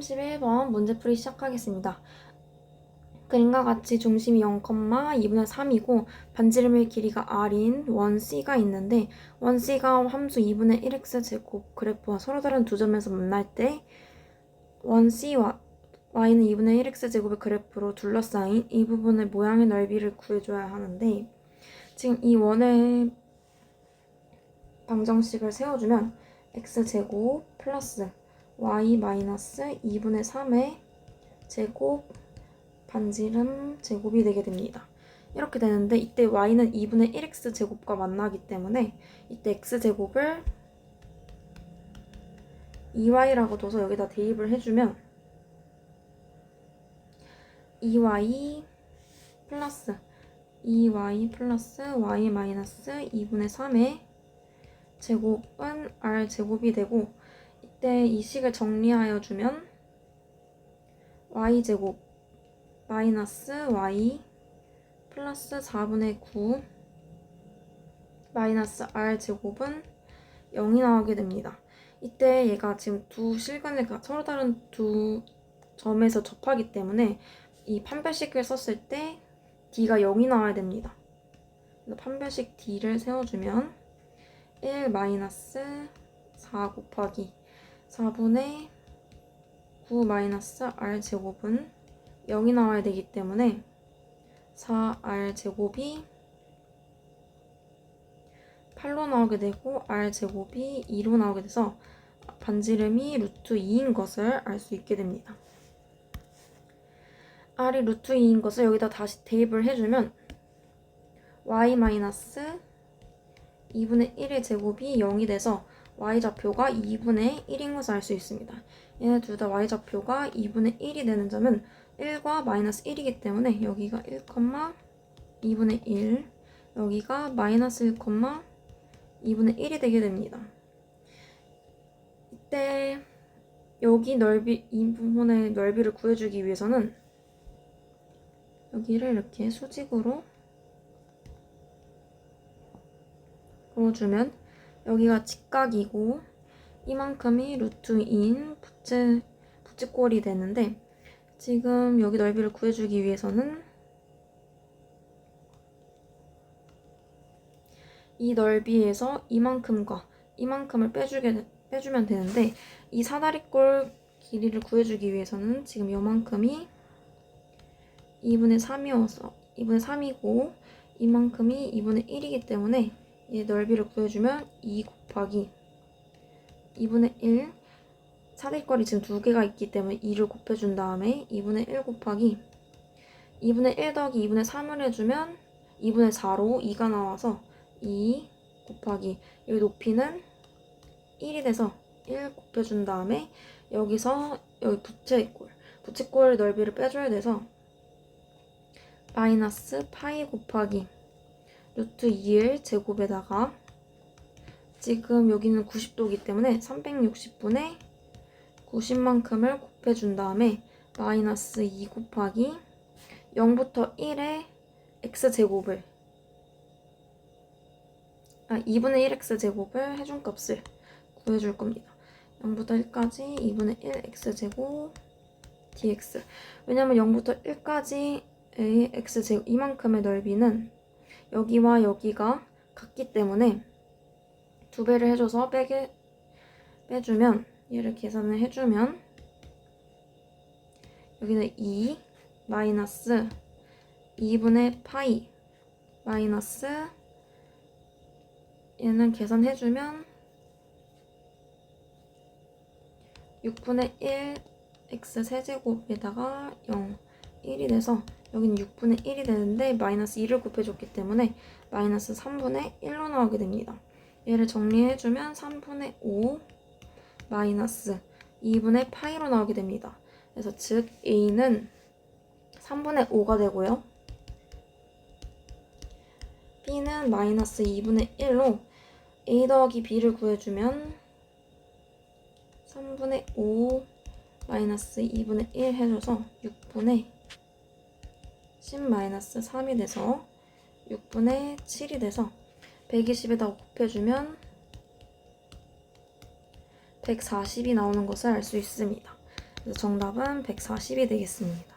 31번 문제풀이 시작하겠습니다. 그림과 같이 중심이 0, 2분의 3이고 반지름의 길이가 r인 원 C가 있는데 원 C가 함수 2분의 1x 제곱 그래프와 서로 다른 두 점에서 만날 때원 C와 y는 2분의 1x 제곱의 그래프로 둘러싸인 이 부분의 모양의 넓이를 구해줘야 하는데 지금 이 원의 방정식을 세워주면 x 제곱 플러스 y 마이너스 2분의 3의 제곱 반지름 제곱이 되게 됩니다. 이렇게 되는데 이때 y는 2분의 1x 제곱과 만나기 때문에 이때 x 제곱을 2y라고 둬서 여기다 대입을 해주면 2y 플러스 2y 플러스 y 마이너스 2분의 3의 제곱은 r 제곱이 되고 이때 이 식을 정리하여 주면 y제곱 마이너스 y 플러스 4분의 9 마이너스 r제곱은 0이 나오게 됩니다. 이때 얘가 지금 두 실근을 서로 다른 두 점에서 접하기 때문에 이 판별식을 썼을 때 d가 0이 나와야 됩니다. 판별식 d를 세워주면 1 마이너스 4 곱하기 4분의 9 마이너스 r 제곱은 0이 나와야 되기 때문에 4r 제곱이 8로 나오게 되고 r 제곱이 2로 나오게 돼서 반지름이 루트 2인 것을 알 수 있게 됩니다. r이 루트 2인 것을 여기다 다시 대입을 해주면 y 마이너스 2분의 1의 제곱이 0이 돼서 y좌표가 2분의 1인 것을 알 수 있습니다. 얘네 둘 다 y좌표가 2분의 1이 되는 점은 1과 마이너스 1이기 때문에 여기가 1, 2분의 1 여기가 마이너스 1, 2분의 1이 되게 됩니다. 이때 여기 넓이 이 부분의 넓이를 구해주기 위해서는 여기를 이렇게 수직으로 그어주면 여기가 직각이고 이만큼이 루트인 부채, 부채꼴이 되는데 지금 여기 넓이를 구해주기 위해서는 이 넓이에서 이만큼과 이만큼을 빼주게, 빼주면 되는데 이 사다리꼴 길이를 구해주기 위해서는 지금 요만큼이 2분의 3이어서 2분의 3이고 이만큼이 2분의 1이기 때문에 이 넓이를 구해주면 2 곱하기 2분의 1 사대꼴이 지금 두 개가 있기 때문에 2를 곱해준 다음에 2분의 1 곱하기 2분의 1 더하기 2분의 3을 해주면 2분의 4로 2가 나와서 2 곱하기 여기 높이는 1이 돼서 1 곱해준 다음에 여기서 여기 부채꼴 부채꼴 넓이를 빼줘야 돼서 마이너스 파이 곱하기 루트 2을 제곱에다가 지금 여기는 90도이기 때문에 360분의 90만큼을 곱해준 다음에 마이너스 2 곱하기 0부터 1의 x제곱을 아 2분의 1x 제곱을 해준 값을 구해줄 겁니다. 0부터 1까지 2분의 1 x제곱 dx 왜냐면 0부터 1까지의 x제곱 이만큼의 넓이는 여기와 여기가 같기 때문에 두 배를 해줘서 빼게 빼주면 얘를 계산을 해주면 여기는 2 마이너스 2분의 파이 마이너스 얘는 계산해주면 6분의 1 x 세제곱에다가 0 1이 돼서 여기는 6분의 1이 되는데 마이너스 2를 곱해줬기 때문에 마이너스 3분의 1로 나오게 됩니다. 얘를 정리해주면 3분의 5 마이너스 2분의 파이로 나오게 됩니다. 그래서 즉 A는 3분의 5가 되고요. B는 마이너스 2분의 1로 A 더하기 B를 구해주면 3분의 5 마이너스 2분의 1 해줘서 6분의 10-3이 돼서 6분의 7이 돼서 120에다 곱해주면 140이 나오는 것을 알 수 있습니다. 정답은 140이 되겠습니다.